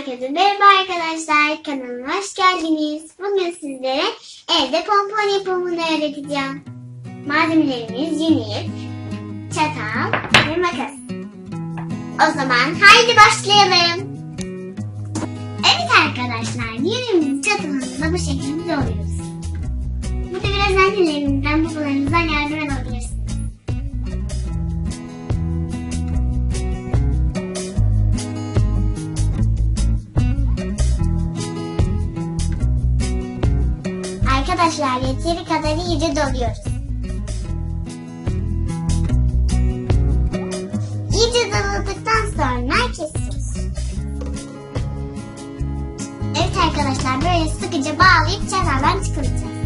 Herkese merhaba arkadaşlar. Kanalıma hoş geldiniz. Bugün sizlere evde pompon yapımını öğreteceğim. Malzemelerimiz yün ip, çatal ve makas. O zaman haydi başlayalım. Evet arkadaşlar yünümüzü çatalımızla bu şekilde doluyoruz. Burada biraz annelerimizden babalarımızdan Arkadaşlar yeteri kadar iyice doluyoruz. İyice doladıktan sonra kesiyoruz. Evet arkadaşlar böyle sıkıca bağlayıp çataldan çıkaracağız.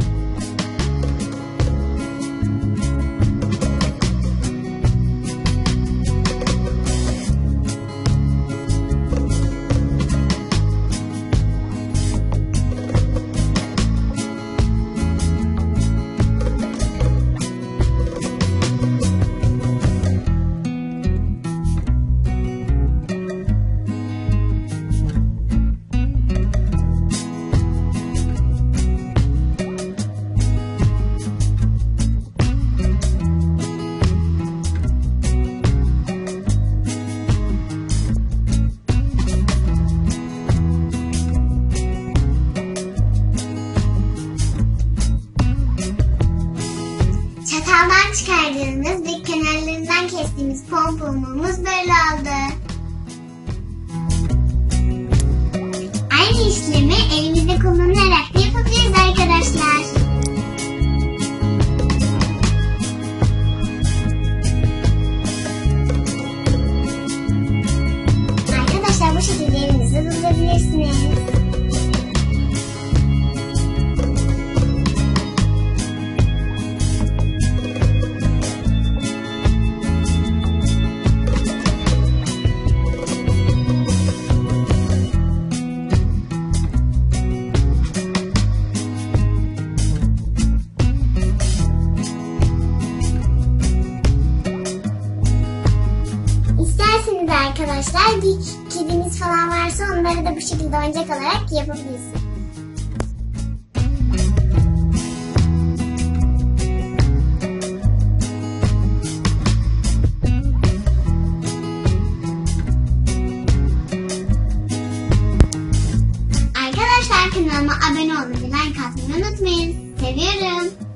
Çıkardığımız ve kenarlarından kestiğimiz pomponumuz böyle oldu. Bizim de arkadaşlar bir kedimiz falan varsa onları da bu şekilde oyuncak olarak yapabilirsiniz. Arkadaşlar kanalıma abone olmayı, like atmayı unutmayın. Seviyorum.